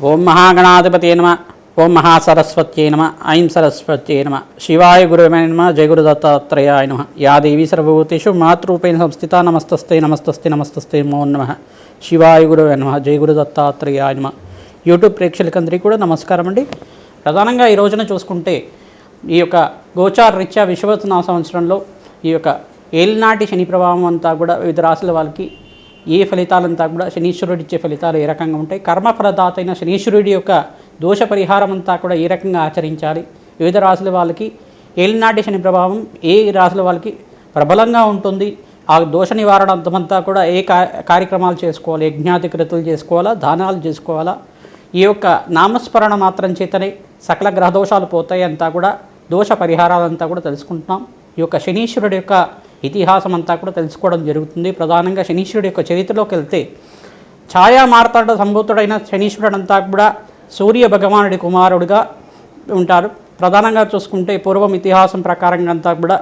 ఓం మహాగణాధిపతి నమ. ఓం మహాసరస్వత్యై నమ. ఐం సరస్వత్యై నమ. శివాయ గురువే నమ. జయగురు దత్తాత్రేయాయ నమ. యా దేవీ సర్వభూతేషు మాతృపేణ సంస్థిత నమస్తస్తే నమస్తస్తే నమస్తస్తే మో నమ. శివాయ గురువే నమ. జయగురు దత్తాత్రేయాయ నమ. యూట్యూబ్ ప్రేక్షకులందరికీ కూడా నమస్కారం అండి. ప్రధానంగా ఈ రోజున చూసుకుంటే ఈ యొక్క గోచార రీత్యా విశ్వవత్న సంవత్సరంలో ఈ యొక్క ఏలినాటి శని ప్రభావం అంతా కూడా వివిధ రాశుల వాళ్ళకి ఏ ఫలితాలంతా కూడా శనీశ్వరుడు ఇచ్చే ఫలితాలు ఏ రకంగా ఉంటాయి? కర్మఫలదాత అయిన శనీశ్వరుడి యొక్క దోష పరిహారం అంతా కూడా ఏ రకంగా ఆచరించాలి? వివిధ రాశుల వాళ్ళకి ఏలినాటి శని ప్రభావం ఏ రాశుల వాళ్ళకి ప్రబలంగా ఉంటుంది? ఆ దోష నివారణ కూడా ఏ కార్యక్రమాలు చేసుకోవాలి? యజ్ఞాధికృతులు చేసుకోవాలా? దానాలు చేసుకోవాలా? ఈ యొక్క నామస్మరణ మాత్రం చేతనే సకల గ్రహదోషాలు పోతాయి అంతా కూడా దోష పరిహారాలంతా కూడా తెలుసుకుంటున్నాం. ఈ యొక్క శనీశ్వరుడు యొక్క ఇతిహాసం అంతా కూడా తెలుసుకోవడం జరుగుతుంది. ప్రధానంగా శనీశ్వరుడు యొక్క చరిత్రలోకి వెళ్తే ఛాయా మార్తాడ సంభూతుడైన శనీశ్వరుడు అంతా కూడా సూర్య భగవానుడి కుమారుడిగా ఉంటారు. ప్రధానంగా చూసుకుంటే పూర్వం ఇతిహాసం ప్రకారంగా అంతా కూడా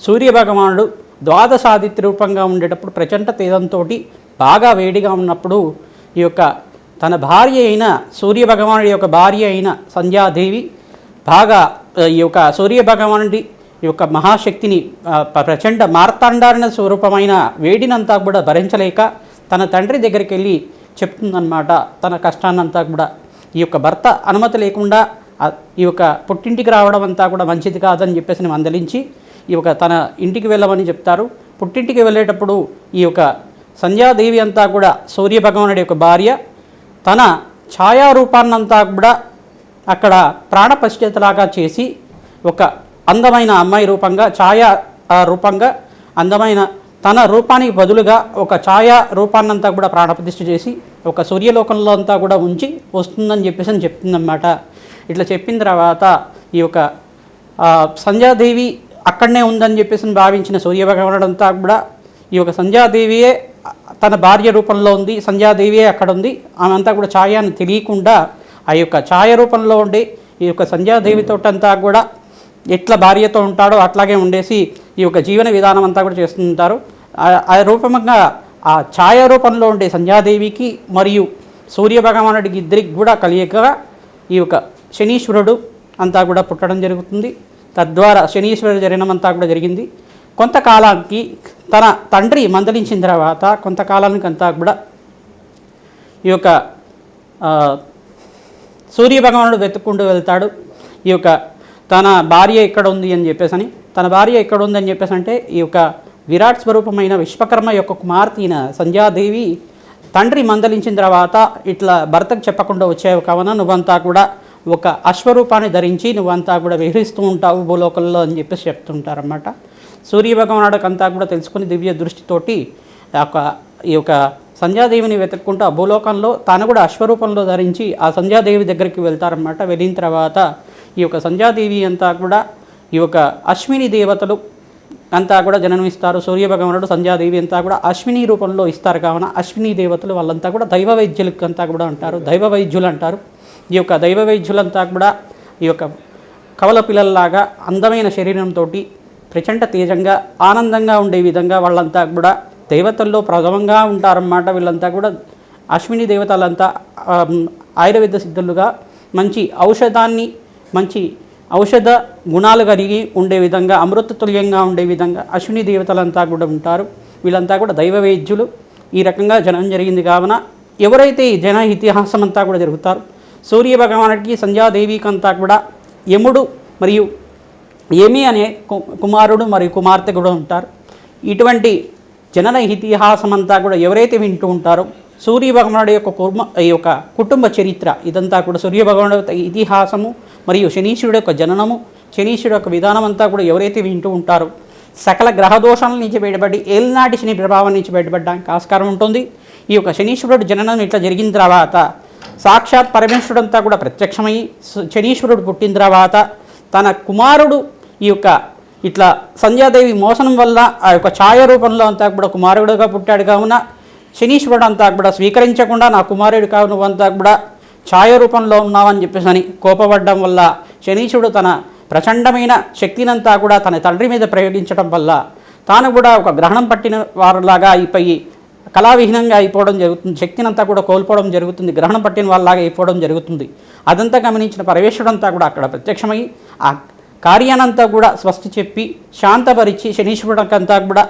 సూర్య భగవానుడు ద్వాదశాదిత్య రూపంగా ఉండేటప్పుడు ప్రచండ తేజంతో బాగా వేడిగా ఉన్నప్పుడు ఈ యొక్క తన భార్య అయిన సూర్య భగవానుడి యొక్క భార్య అయిన సంధ్యాదేవి బాగా ఈ యొక్క సూర్య భగవానుడి యొక్క మహాశక్తిని ప్రచండ మార్తాండారణ స్వరూపమైన వేడినంతా కూడా భరించలేక తన తండ్రి దగ్గరికి వెళ్ళి చెప్తుందన్నమాట. తన కష్టాన్నంతా కూడా. ఈ యొక్క భర్త అనుమతి లేకుండా ఈ యొక్క పుట్టింటికి రావడం అంతా కూడా మంచిది కాదని చెప్పేసి మందలించి ఈ యొక్క తన ఇంటికి వెళ్ళమని చెప్తారు. పుట్టింటికి వెళ్ళేటప్పుడు ఈ యొక్క సంధ్యాదేవి అంతా కూడా సూర్య భగవానుడి యొక్క భార్య తన ఛాయారూపాన్నంతా కూడా అక్కడ ప్రాణపశ్చేతలాగా చేసి ఒక అందమైన అమ్మాయి రూపంగా ఛాయా రూపంగా అందమైన తన రూపానికి బదులుగా ఒక ఛాయా రూపాన్నంతా కూడా ప్రాణప్రతిష్ఠ చేసి ఒక సూర్యలోకంలో అంతా కూడా ఉంచి వస్తుందని చెప్పేసి అని చెప్తుందన్నమాట. ఇట్లా చెప్పిన తర్వాత ఈ యొక్క సంధ్యాదేవి అక్కడనే ఉందని చెప్పేసి భావించిన సూర్యభగవానుడంతా కూడా ఈ యొక్క సంధ్యాదేవియే తన భార్య రూపంలో ఉంది సంధ్యాదేవియే అక్కడ ఉంది ఆమె కూడా ఛాయాన్ని తెలియకుండా ఆ యొక్క ఛాయ రూపంలో ఉండి ఈ యొక్క సంధ్యాదేవితోటంతా కూడా ఎట్లా భార్యతో ఉంటాడో అట్లాగే ఉండేసి ఈ యొక్క జీవన విధానం అంతా కూడా చేస్తుంటారు. ఆ- రూపంగా ఆ ఛాయ రూపంలో ఉండే సంధ్యాదేవికి మరియు సూర్య భగవానుడికి ఇద్దరికి కూడా కలియకగా ఈ యొక్క శనీశ్వరుడు అంతా కూడా పుట్టడం జరుగుతుంది. తద్వారా శనీశ్వరుడు జననం అంతా కూడా జరిగింది. కొంతకాలానికి తన తండ్రి మందలించిన తర్వాత కొంతకాలానికి అంతా కూడా ఈ యొక్క సూర్య భగవానుడు వెతుక్కుంటూ వెళ్తాడు. ఈ యొక్క తన భార్య ఎక్కడ ఉంది అని చెప్పేసి అని తన భార్య ఎక్కడ ఉంది అని చెప్పేసి అంటే ఈ యొక్క విరాట్ స్వరూపమైన విశ్వకర్మ యొక్క కుమార్తె అయిన సంధ్యాదేవి తండ్రి మందలించిన తర్వాత ఇట్లా భర్తకు చెప్పకుండా వచ్చావు కావున నువ్వంతా కూడా ఒక అశ్వరూపాన్ని ధరించి నువ్వంతా కూడా విహరిస్తూ ఉంటావు భూలోకంలో అని చెప్పేసి చెప్తుంటారన్నమాట. సూర్య కూడా తెలుసుకుని దివ్య దృష్టితోటి ఆ యొక్క ఈ యొక్క సంధ్యాదేవిని వెతుక్కుంటూ ఆ భూలోకంలో తాను కూడా అశ్వరూపంలో ధరించి ఆ సంధ్యాదేవి దగ్గరికి వెళ్తారన్నమాట. వెళ్ళిన తర్వాత ఈ యొక్క సంధ్యాదేవి అంతా కూడా ఈ యొక్క అశ్విని దేవతలు అంతా కూడా జననమిస్తారు. సూర్య భగవానుడు సంధ్యాదేవి అంతా కూడా అశ్విని రూపంలో ఇస్తారు. కావున అశ్విని దేవతలు వాళ్ళంతా కూడా దైవ వైద్యులకు అంతా కూడా అంటారు. దైవ వైద్యులు అంటారు. ఈ యొక్క దైవ వైద్యులంతా కూడా ఈ యొక్క కవల పిల్లల్లాగా అందమైన శరీరంతో ప్రచండ తేజంగా ఆనందంగా ఉండే విధంగా వాళ్ళంతా కూడా దేవతల్లో ప్రథమంగా ఉంటారన్నమాట. వీళ్ళంతా కూడా అశ్విని దేవతలంతా ఆయుర్వేద సిద్ధులుగా మంచి ఔషధాన్ని మంచి ఔషధ గుణాలు కలిగి ఉండే విధంగా అమృతతుల్యంగా ఉండే విధంగా అశ్విని దేవతలంతా కూడా ఉంటారు. వీళ్ళంతా కూడా దైవ వైద్యులు. ఈ రకంగా జనం జరిగింది కావున ఎవరైతే ఈ జన ఇతిహాసం అంతా కూడా జరుగుతారు సూర్య భగవానుడికి సంధ్యాదేవికి అంతా కూడా యముడు మరియు ఏమి అనే కు- కుమారుడు మరియు కుమార్తె కూడా ఉంటారు. ఇటువంటి జనన ఇతిహాసం అంతా కూడా ఎవరైతే వింటూ ఉంటారో సూర్య భగవానుడి యొక్క కుర్మ ఈ యొక్క కుటుంబ చరిత్ర ఇదంతా కూడా సూర్య భగవానుడి ఇతిహాసము. మరియు శనీశ్వరుడు యొక్క జననము శనీశ్వరుడు యొక్క విధానం అంతా కూడా ఎవరైతే వింటూ ఉంటారో సకల గ్రహదోషాల నుంచి బయటపడి ఏలినాటి శని ప్రభావం నుంచి బయటపడడానికి ఆస్కారం ఉంటుంది. ఈ యొక్క శనీశ్వరుడు జననం ఇట్లా జరిగిన తర్వాత సాక్షాత్ పరమేశ్వరుడు అంతా కూడా ప్రత్యక్షమై శనీశ్వరుడు పుట్టిన తర్వాత తన కుమారుడు ఈ యొక్క ఇట్లా సంధ్యాదేవి మోసనం వల్ల ఆ యొక్క ఛాయ రూపంలో అంతా కూడా కుమారుడుగా పుట్టాడు కావున శనీశ్వరుడు అంతా కూడా స్వీకరించకుండా నా కుమారుడు కావున అంతా కూడా ఛాయ రూపంలో ఉన్నావని చెప్పేసి అని కోపపడడం వల్ల శనీశుడు తన ప్రచండమైన శక్తినంతా కూడా తన తండ్రి మీద ప్రయోగించడం వల్ల తాను కూడా ఒక గ్రహణం పట్టిన వారిలాగా అయిపోయి కళావిహీనంగా అయిపోవడం జరుగుతుంది. శక్తినంతా కూడా కోల్పోవడం జరుగుతుంది. గ్రహణం పట్టిన వాళ్ళలాగా అయిపోవడం జరుగుతుంది. అదంతా గమనించిన పరమేశ్వరుడంతా కూడా అక్కడ ప్రత్యక్షమై ఆ కార్యానంతా కూడా స్వస్తి చెప్పి శాంతపరిచి శనీశ్వరుడికంతా కూడా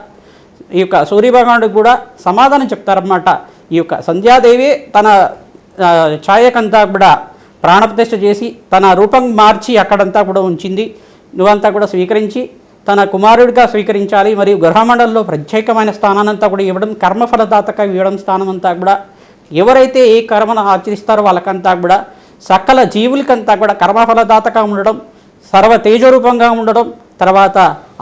ఈ యొక్క సూర్యభగవానుడికి కూడా సమాధానం చెప్తారన్నమాట. ఈ యొక్క సంధ్యాదేవి తన ఛాయకంతా కూడా ప్రాణప్రతిష్ఠ చేసి తన రూపం మార్చి అక్కడంతా కూడా ఉంచింది. నువ్వంతా కూడా స్వీకరించి తన కుమారుడిగా స్వీకరించాలి మరియు గ్రహమండలంలో ప్రత్యేకమైన స్థానాన్నంతా కూడా ఇవ్వడం కర్మఫలదాతగా ఇవ్వడం స్థానం అంతా కూడా ఎవరైతే ఏ కర్మను ఆచరిస్తారో వాళ్ళకంతా కూడా సకల జీవులకంతా కూడా కర్మఫలదాతగా ఉండడం సర్వ తేజరూపంగా ఉండడం తర్వాత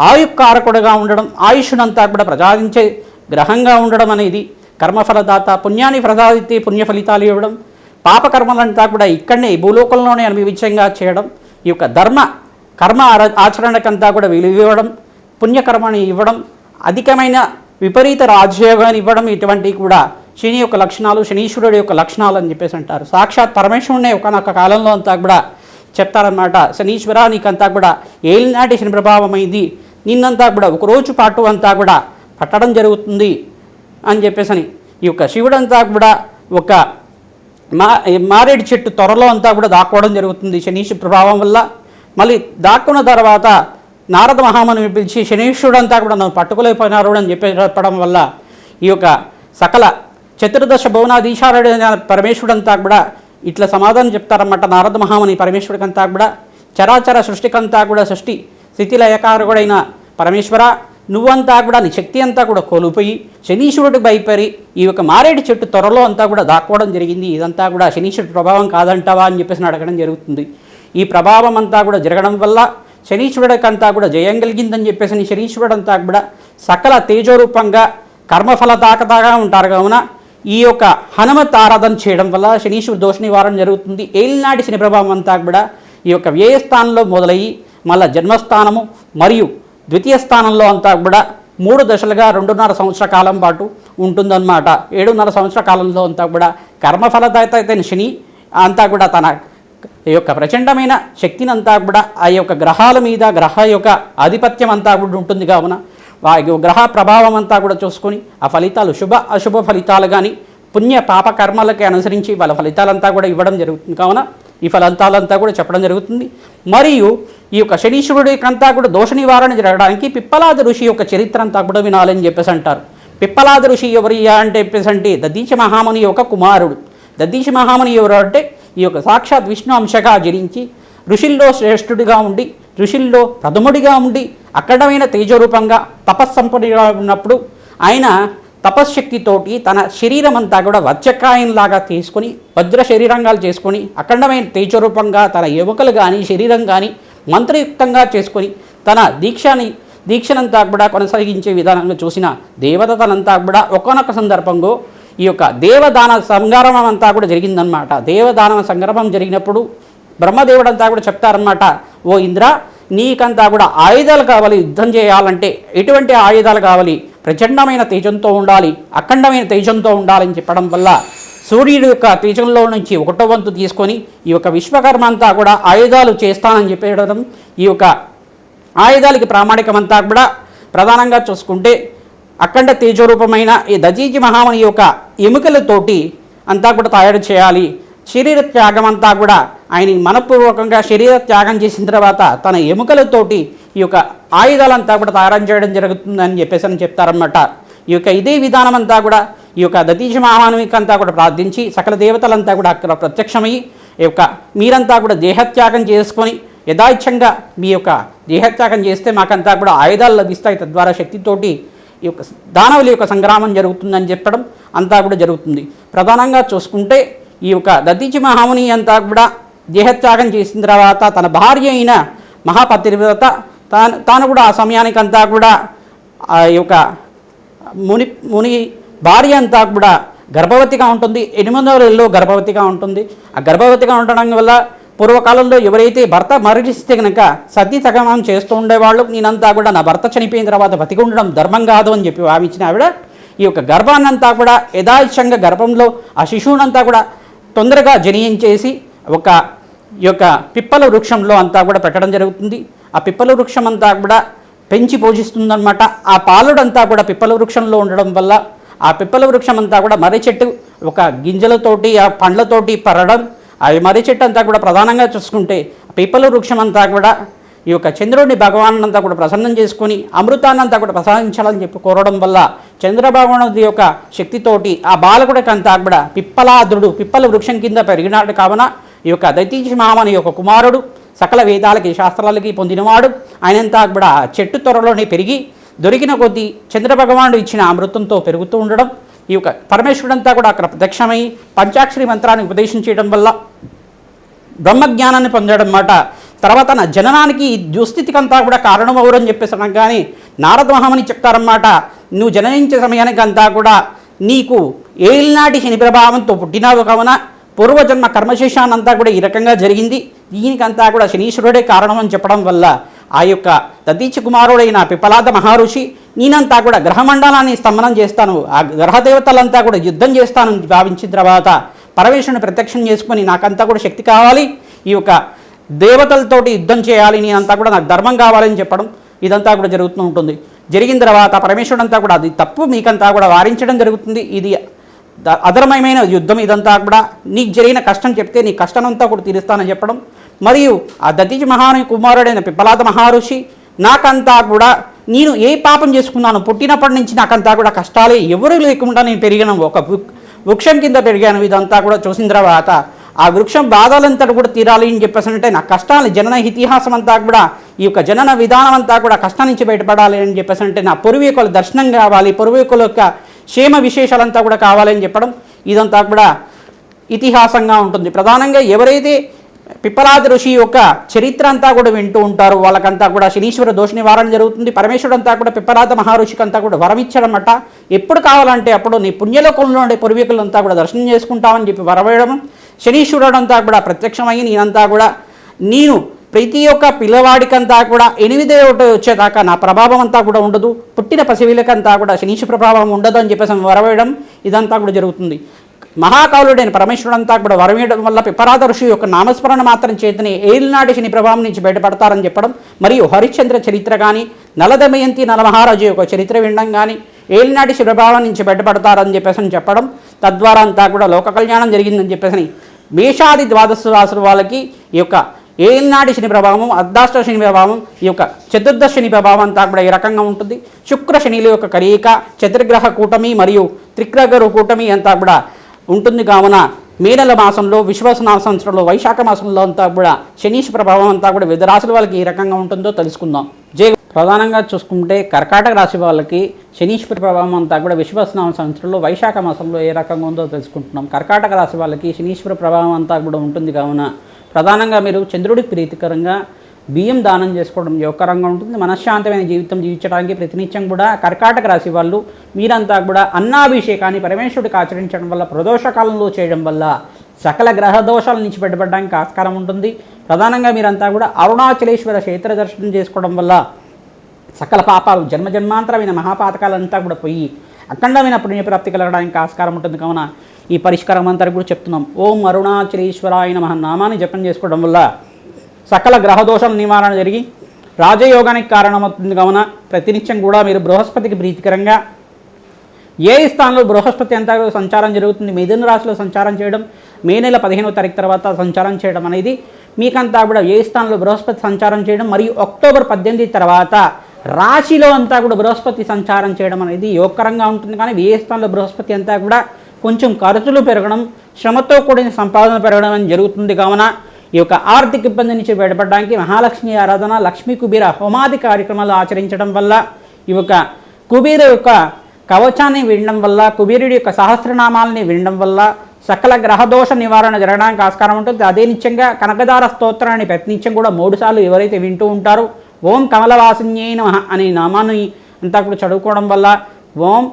ఆయుక్కారకుడుగా ఉండడం ఆయుష్నంతా కూడా ప్రసాదించే గ్రహంగా ఉండడం అనేది కర్మఫలదాత పుణ్యాన్ని ప్రసాదితే పుణ్య ఫలితాలు ఇవ్వడం పాపకర్మలంతా కూడా ఇక్కడనే భూలోకంలోనే అనుభవించంగా చేయడం ఈ యొక్క ధర్మ కర్మ ఆచరణకంతా కూడా విలువ ఇవ్వడం పుణ్యకర్మని ఇవ్వడం అధికమైన విపరీత రాజయోగాన్ని ఇవ్వడం ఇటువంటివి కూడా శని యొక్క లక్షణాలు శనీశ్వరుడు యొక్క లక్షణాలు అని చెప్పేసి అంటారు. సాక్షాత్ పరమేశ్వరుడే ఒకనొక కాలంలో అంతా కూడా చెప్తారనమాట శనీశ్వర నీకంతా కూడా ఏలినాటి శని ప్రభావమైంది. నిన్నంతా కూడా ఒక రోజు పాటు అంతా కూడా పట్టడం జరుగుతుంది అని చెప్పేసి ఈ యొక్క శివుడంతా కూడా ఒక మా మారేడు చెట్టు త్వరలో అంతా కూడా దాక్కోవడం జరుగుతుంది. శనీష్ ప్రభావం వల్ల మళ్ళీ దాక్కున్న తర్వాత నారద మహాముని పిలిచి శనీశ్వరుడు అంతా కూడా నన్ను పట్టుకోలేకపోయినారు అని చెప్పి చెప్పడం వల్ల ఈ యొక్క సకల చతుర్దశ భువనాధీశారుడు పరమేశ్వరుడంతా కూడా ఇట్లా సమాధానం చెప్తారన్నమాట. నారద మహాముని పరమేశ్వరుడికంతా కూడా చరాచర సృష్టికంతా కూడా సృష్టి స్థితిలయకారకుడైన పరమేశ్వర నువ్వంతా కూడా నీ శక్తి అంతా కూడా కోల్పోయి శనీశ్వరుడికి భయపడి ఈ యొక్క మారేడు చెట్టు త్వరలో అంతా కూడా దాక్కోవడం జరిగింది. ఇదంతా కూడా శనీశ్వరుడు ప్రభావం కాదంటావా అని చెప్పేసి అడగడం జరుగుతుంది. ఈ ప్రభావం అంతా కూడా జరగడం వల్ల శనీశ్వరుడికంతా కూడా జయం కలిగిందని చెప్పేసి నీ శనీశ్వరుడు అంతా కూడా సకల తేజోరూపంగా కర్మఫలదాకతాగా ఉంటారు. కావున ఈ యొక్క హనుమత్ ఆరాధన చేయడం వల్ల శనీశ్వరు దోష నివారణ జరుగుతుంది. ఏలినాటి శని ప్రభావం అంతా కూడా ఈ యొక్క వ్యయస్థానంలో మొదలయ్యి మళ్ళా జన్మస్థానము మరియు ద్వితీయ స్థానంలో అంతా కూడా మూడు దశలుగా రెండున్నర సంవత్సర కాలం పాటు ఉంటుందన్నమాట. ఏడున్నర సంవత్సర కాలంలో అంతా కూడా కర్మఫలదాత అయితే శని అంతా కూడా తన ఈ యొక్క ప్రచండమైన శక్తిని అంతా కూడా ఆ యొక్క గ్రహాల మీద గ్రహ యొక్క ఆధిపత్యం అంతా కూడా ఉంటుంది కావున ఆ యొక్క గ్రహ ప్రభావం అంతా కూడా చూసుకొని ఆ ఫలితాలు శుభ అశుభ ఫలితాలు కానీ పుణ్య పాప కర్మలకి అనుసరించి వాళ్ళ ఫలితాలంతా కూడా ఇవ్వడం జరుగుతుంది కావున ఈ ఫలితాలంతా కూడా చెప్పడం జరుగుతుంది. మరియు ఈ యొక్క శనీశ్వరుడికంతా కూడా దోష నివారణ జరగడానికి పిప్పలాద ఋషి యొక్క చరిత్ర అంతా కూడా వినాలని చెప్పేసి అంటారు. పిప్పలాద ఋషి ఎవరియా అంటే చెప్పేసి అంటే దదీశ మహాముని యొక్క కుమారుడు. దదీశ మహాముని ఎవరు అంటే ఈ యొక్క సాక్షాత్ విష్ణు అంశగా జరించి ఋషుల్లో శ్రేష్ఠుడిగా ఉండి ఋషుల్లో ప్రథముడిగా ఉండి అఖండమైన తేజరూపంగా తపస్సంపన్నుడిగా ఉన్నప్పుడు ఆయన తపశ్శక్తితోటి తన శరీరం అంతా కూడా వజ్రకాయంలాగా తీసుకొని వజ్ర శరీరంగాలు చేసుకొని అఖండమైన తేజరూపంగా తన యువకులు కానీ శరీరం కానీ మంత్రయుక్తంగా చేసుకొని తన దీక్షని దీక్షనంతా కూడా కొనసాగించే విధానంగా చూసిన దేవతలంతా కూడా ఒకనొక సందర్భంలో ఈ యొక్క దేవదాన సంగ్రామం అంతా కూడా జరిగిందనమాట దేవదాన సంగ్రామం జరిగినప్పుడు బ్రహ్మదేవుడంతా కూడా చెప్తారన్నమాట ఓ ఇంద్ర నీకంతా కూడా ఆయుధాలు కావాలి యుద్ధం చేయాలంటే ఎటువంటి ఆయుధాలు కావాలి? ప్రచండమైన తేజంతో ఉండాలి అఖండమైన తేజంతో ఉండాలని చెప్పడం వల్ల సూర్యుడి యొక్క తేజంలో నుంచి ఒకటో వంతు తీసుకొని ఈ యొక్క విశ్వకర్మ అంతా కూడా ఆయుధాలు చేస్తానని చెప్పడం ఈ యొక్క ఆయుధాలకి ప్రామాణికమంతా కూడా ప్రధానంగా చూసుకుంటే అఖండ తేజరూపమైన ఈ దజీజి మహాముని యొక్క ఎముకలతోటి అంతా కూడా తయారు చేయాలి. శరీర త్యాగం అంతా కూడా ఆయన మనపూర్వకంగా శరీర త్యాగం చేసిన తర్వాత తన ఎముకలతోటి ఈ యొక్క ఆయుధాలంతా కూడా తయారు చేయడం జరుగుతుందని చెప్పేసి అని చెప్తారన్నమాట. ఈ యొక్క ఇదే విధానం అంతా కూడా ఈ యొక్క దతీజ మహామానవికి కూడా ప్రార్థించి సకల దేవతలంతా కూడా అక్కడ ప్రత్యక్షమై ఈ యొక్క మీరంతా కూడా దేహత్యాగం చేసుకొని యథాయిచ్ఛంగా మీ యొక్క దేహత్యాగం చేస్తే మాకంతా కూడా ఆయుధాలు లభిస్తాయి. తద్వారా శక్తితోటి ఈ యొక్క దానవుల యొక్క సంగ్రామం జరుగుతుందని చెప్పడం అంతా కూడా జరుగుతుంది. ప్రధానంగా చూసుకుంటే ఈ యొక్క దతీచి మహాముని అంతా కూడా దేహత్యాగం చేసిన తర్వాత తన భార్య అయిన మహాపతివ్రత తాను తాను కూడా ఆ సమయానికంతా కూడా ఆ యొక్క ముని ముని భార్య అంతా కూడా గర్భవతిగా ఉంటుంది. ఎనిమిదో నెలలో గర్భవతిగా ఉంటుంది. ఆ గర్భవతిగా ఉండడం వల్ల పూర్వకాలంలో ఎవరైతే భర్త మరణిస్తే కనుక సతీ సగమం చేస్తూ ఉండేవాళ్ళు. నేనంతా కూడా నా భర్త చనిపోయిన తర్వాత బతికి ఉండడం ధర్మం కాదు అని చెప్పి భావించిన ఆవిడ ఈ యొక్క గర్భాన్నంతా కూడా యథాయిషంగా గర్భంలో ఆ శిశువునంతా కూడా తొందరగా జనియించేసి ఒక ఈ యొక్క పిప్పల వృక్షంలో అంతా కూడా పెట్టడం జరుగుతుంది. ఆ పిప్పల వృక్షం అంతా కూడా పెంచి పోషిస్తుందన్నమాట. ఆ పాలుడంతా కూడా పిప్పల వృక్షంలో ఉండడం వల్ల ఆ పిప్పల వృక్షం అంతా కూడా మర్రి చెట్టు ఒక గింజలతోటి ఆ పండ్లతోటి పరడం అవి మర్రి చెట్టు అంతా కూడా ప్రధానంగా చూసుకుంటే పిప్పల వృక్షం అంతా కూడా ఈ యొక్క చంద్రుడిని భగవాన్ అంతా కూడా ప్రసన్నం చేసుకొని అమృతాన్నంతా కూడా ప్రసాదించాలని చెప్పి కోరడం వల్ల చంద్రభగవానుడి యొక్క శక్తితోటి ఆ బాలకుడికి కూడా పిప్పలాద్రుడు పిప్పల వృక్షం కింద పెరిగినాడు. కావున ఈ యొక్క దైతీజ మామని యొక్క కుమారుడు సకల వేదాలకి శాస్త్రాలకి పొందినవాడు. ఆయనంతా కూడా చెట్టు త్వరలోనే పెరిగి దొరికిన కొద్దీ చంద్రభగవానుడు ఇచ్చిన అమృతంతో పెరుగుతూ ఉండడం ఈ యొక్క పరమేశ్వరుడంతా కూడా అక్కడ ప్రత్యక్షమై పంచాక్షరి మంత్రాన్ని చేయడం వల్ల బ్రహ్మజ్ఞానాన్ని పొందడం మాట. తర్వాత నా జననానికి దుస్థితికంతా కూడా కారణం ఎవరని చెప్పేసి అనగానే నారద మహామని చెప్తారన్నమాట. నువ్వు జననించే సమయానికి అంతా కూడా నీకు ఏలినాటి శని ప్రభావంతో పుట్టినావు కావున పూర్వజన్మ కర్మశేషానంతా కూడా ఈ రకంగా జరిగింది. దీనికంతా కూడా శనీశ్వరుడే కారణం అని చెప్పడం వల్ల ఆ యొక్క దతీచ కుమారుడైన పిపలాద మహర్షి నేనంతా కూడా గ్రహమండలాన్ని స్తంభనం చేస్తాను. ఆ గ్రహదేవతలంతా కూడా యుద్ధం చేస్తాను భావించిన తర్వాత పరమేశ్వరుని ప్రత్యక్షం చేసుకొని నాకంతా కూడా శక్తి కావాలి. ఈ యొక్క దేవతలతోటి యుద్ధం చేయాలి. నేనంతా కూడా నాకు ధర్మం కావాలని చెప్పడం ఇదంతా కూడా జరుగుతూ ఉంటుంది. జరిగిన తర్వాత పరమేశ్వరుడు అంతా కూడా అది తప్పు మీకంతా కూడా వారించడం జరుగుతుంది. ఇది ద- అధర్మమైన యుద్ధం ఇదంతా కూడా. నీకు జరిగిన కష్టం చెప్తే నీ కష్టం అంతా కూడా తీరుస్తానని చెప్పడం. మరియు ఆ దతిజ మహాను కుమారుడైన పిప్పలాద మహర్షి నాకంతా కూడా నేను ఏ పాపం చేసుకున్నాను పుట్టినప్పటి నుంచి నాకంతా కూడా కష్టాలే ఎవరు లేకుండా నేను పెరిగిన. ఒక వృక్షం కింద పెరిగాను. ఇదంతా కూడా చూసిన తర్వాత ఆ వృక్షం బాధలంతా కూడా తీరాలి అని చెప్పేసి అంటే నా కష్టాలు జనన ఇతిహాసం అంతా కూడా ఈ యొక్క జనన విధానం అంతా కూడా కష్టం నుంచి బయటపడాలి అని చెప్పేసి అంటే నా పూర్వీకుల దర్శనం కావాలి పూర్వీకుల యొక్క క్షేమ విశేషాలంతా కూడా కావాలని చెప్పడం ఇదంతా కూడా ఇతిహాసంగా ఉంటుంది. ప్రధానంగా ఎవరైతే పిప్పలాది ఋషి యొక్క చరిత్ర అంతా కూడా వింటూ ఉంటారు వాళ్ళకంతా కూడా శనీశ్వర దోష నివారణ జరుగుతుంది. పరమేశ్వరుడు అంతా కూడా పిప్పలాద మహర్షికి అంతా కూడా వరమిచ్చడమట ఎప్పుడు కావాలంటే అప్పుడు నీ పుణ్యలోకంలో ఉండే పూర్వీకులంతా కూడా దర్శనం చేసుకుంటామని చెప్పి వరవేయడం శనీశ్వరుడు అంతా కూడా ప్రత్యక్షమై నేనంతా కూడా నేను ప్రతి ఒక్క పిల్లవాడికంతా కూడా ఎనిమిదే ఒకటి వచ్చేదాకా నా ప్రభావం అంతా కూడా ఉండదు. పుట్టిన పసివిలకంతా కూడా శనీశ్వర ప్రభావం ఉండదు అని చెప్పేసి వరవేయడం ఇదంతా కూడా జరుగుతుంది. మహాకాలుడైన పరమేశ్వరుడు అంతా కూడా వరవేయడం వల్ల పిపరాధ ఋషి యొక్క నామస్మరణ మాత్రం చేతనే ఏలినాటి శని ప్రభావం నుంచి బయటపడతారని చెప్పడం మరియు హరిశ్చంద్ర చరిత్ర కానీ నలదమయంతి నలమహారాజు యొక్క చరిత్ర వినడం కానీ ఏలినాటి శని ప్రభావం నుంచి బయటపడతారని చెప్పేసి అని చెప్పడం తద్వారా అంతా కూడా లోక కళ్యాణం జరిగిందని చెప్పేసి మేషాది ద్వాదశ రాసుల వాళ్ళకి ఈ యొక్క ఏనాటి శని ప్రభావం అర్ధాష్ట శని ప్రభావం ఈ యొక్క చతుర్దశ శని ప్రభావం అంతా కూడా ఈ రకంగా ఉంటుంది. శుక్ర శనిల యొక్క కలయిక చతుర్గ్రహ కూటమి మరియు త్రిగ్రహ కూటమి అంతా కూడా ఉంటుంది. కావున మేనల మాసంలో విశ్వాసనామ సంవత్సరంలో వైశాఖ మాసంలో అంతా కూడా శనీష్ ప్రభావం అంతా కూడా వివిధ రాశుల వాళ్ళకి ఈ రకంగా ఉంటుందో తెలుసుకుందాం. జై ప్రధానంగా చూసుకుంటే కర్కాటక రాశి వాళ్ళకి శనీశ్వర ప్రభావం అంతా కూడా విశ్వాసనామ సంవత్సరంలో వైశాఖ మాసంలో ఏ రకంగా ఉందో తెలుసుకుంటున్నాం. కర్కాటక రాశి వాళ్ళకి శనీశ్వర ప్రభావం అంతా కూడా ఉంటుంది కావున ప్రధానంగా మీరు చంద్రుడికి ప్రీతికరంగా బియ్యం దానం చేసుకోవడం యోగకరంగా ఉంటుంది. మనశ్శాంతమైన జీవితం జీవించడానికి ప్రతినిత్యం కూడా కర్కాటక రాశి వాళ్ళు మీరంతా కూడా అన్నాభిషేకాన్ని పరమేశ్వరుడికి ఆచరించడం వల్ల ప్రదోషకాలంలో చేయడం వల్ల సకల గ్రహ దోషాల నుంచి బయటపడడానికి ఆస్కారం ఉంటుంది. ప్రధానంగా మీరంతా కూడా అరుణాచలేశ్వర క్షేత్ర దర్శనం చేసుకోవడం వల్ల సకల పాపాలు జన్మజన్మాంతరమైన మహాపాతకాలంతా కూడా పోయి అఖండమైన పుణ్యప్రాప్తి కలగడానికి ఆస్కారం ఉంటుంది. కావున ఈ పరిష్కారం అంతా కూడా చెప్తున్నాం. ఓం అరుణాచలేశ్వరాయ నమః. నామాన్ని జపం చేసుకోవడం వల్ల సకల గ్రహదోషం నివారణ జరిగి రాజయోగానికి కారణమవుతుంది. కావున ప్రతినిత్యం కూడా మీరు బృహస్పతికి ప్రీతికరంగా ఏ స్థానంలో బృహస్పతి అంతా కూడా సంచారం జరుగుతుంది మిథున రాశిలో సంచారం చేయడం మే నెల పదిహేనవ తారీఖు తర్వాత సంచారం చేయడం అనేది మీకంతా కూడా ఏ స్థానంలో బృహస్పతి సంచారం చేయడం మరియు అక్టోబర్ పద్దెనిమిది తర్వాత రాశిలో అంతా కూడా బృహస్పతి సంచారం చేయడం అనేది యోగకరంగా ఉంటుంది. కానీ ఏ స్థానంలో బృహస్పతి అంతా కూడా కొంచెం ఖర్చులు పెరగడం శ్రమతో కూడిన సంపాదన పెరగడం అనేది జరుగుతుంది. కావున ఈ యొక్క ఆర్థిక ఇబ్బంది నుంచి బయటపడడానికి మహాలక్ష్మి ఆరాధన లక్ష్మీ కుబీర హోమాది కార్యక్రమాలు ఆచరించడం వల్ల ఈ యొక్క కుబీర యొక్క కవచాన్ని వినడం వల్ల కుబేరుడి యొక్క సహస్రనామాలని వినడం వల్ల సకల గ్రహదోష నివారణ జరగడానికి ఆస్కారం ఉంటుంది. అదే నిత్యంగా కనకదార స్తోత్రాన్ని ప్రతినిత్యం కూడా మూడుసార్లు ఎవరైతే వింటూ ఉంటారో ఓం కమలవాసిన్యే నమ అనే నామాన్ని అంతా కూడా చదువుకోవడం వల్ల ఓం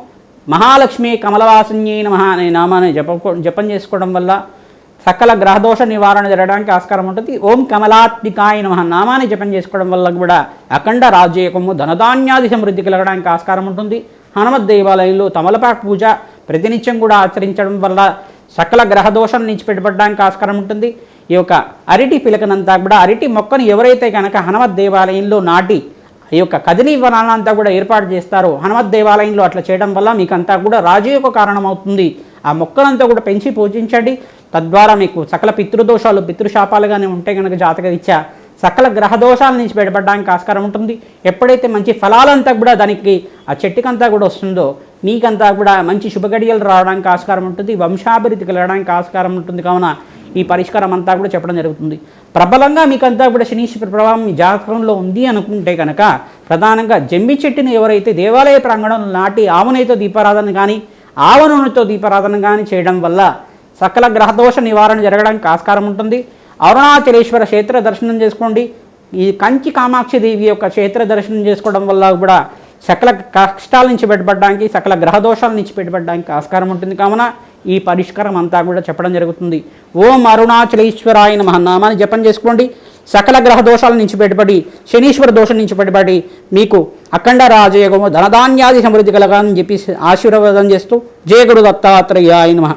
మహాలక్ష్మి కమలవాసిన్యే నమ అనే నామాన్ని జప జపం చేసుకోవడం వల్ల సకల గ్రహదోష నివారణ జరగడానికి ఆస్కారం ఉంటుంది. ఓం కమలాత్మికాయ నమ నామాన్ని జపం చేసుకోవడం వల్ల కూడా అఖండ రాజ్యకము ధనధాన్యాది సమృద్ధి కలగడానికి ఆస్కారం ఉంటుంది. హనుమత్ దేవాలయంలో తమలపాకు పూజ ప్రతినిత్యం కూడా ఆచరించడం వల్ల సకల గ్రహదోషం నుంచి పెట్టుబడడానికి ఆస్కారం ఉంటుంది. ఈ యొక్క అరటి పిలకనంతా కూడా అరటి మొక్కను ఎవరైతే కనుక హనుమత్ దేవాలయంలో నాటి ఈ యొక్క కదిలీ వనాలంతా కూడా ఏర్పాటు చేస్తారో హనుమత్ దేవాలయంలో అట్లా చేయడం వల్ల మీకు అంతా కూడా రాజయోగ కారణం అవుతుంది ఆ మొక్కలంతా కూడా పెంచి పూజించండి. తద్వారా మీకు సకల పితృదోషాలు పితృశాపాలుగానే ఉంటే కనుక జాతక రీత్యా సకల గ్రహదోషాల నుంచి బయటపడడానికి ఆస్కారం ఉంటుంది. ఎప్పుడైతే మంచి ఫలాలంతా కూడా దానికి ఆ చెట్టుకంతా కూడా వస్తుందో మీకంతా కూడా మంచి శుభగడియలు రావడానికి ఆస్కారం ఉంటుంది. వంశాభివృద్ధి కలగడానికి ఆస్కారం ఉంటుంది. కావున ఈ పరిష్కారం అంతా కూడా చెప్పడం జరుగుతుంది. ప్రబలంగా మీకంతా కూడా శనీశ్వర ప్రభావం మీ జాతకంలో ఉంది అనుకుంటే కనుక ప్రధానంగా జమ్మి చెట్టుని ఎవరైతే దేవాలయ ప్రాంగణంలో నాటి ఆవునైతో దీపారాధన కానీ ఆవనూనెతో దీపారాధన కానీ చేయడం వల్ల సకల గ్రహదోష నివారణ జరగడానికి ఆస్కారం ఉంటుంది. అరుణాచలేశ్వర క్షేత్ర దర్శనం చేసుకోండి. ఈ కంచి కామాక్షి దేవి యొక్క క్షేత్ర దర్శనం చేసుకోవడం వల్ల కూడా సకల కష్టాల నుంచి బయటపడడానికి సకల గ్రహదోషాల నుంచి బయటపడడానికి ఆస్కారం ఉంటుంది. కావున ఈ పరిష్కారం అంతా కూడా చెప్పడం జరుగుతుంది. ఓం అరుణాచలేశ్వరాయ నమః. నామాన్ని జపం చేసుకోండి. సకల గ్రహ దోషాల నుంచి బయటపడి శనీశ్వర దోషం నుంచి బయటపడి మీకు అఖండ రాజయోగము ధనధాన్యాది సమృద్ధి కలగాలని చెప్పి ఆశీర్వాదం చేస్తూ జయ గురు దత్తాత్రేయాయ మహా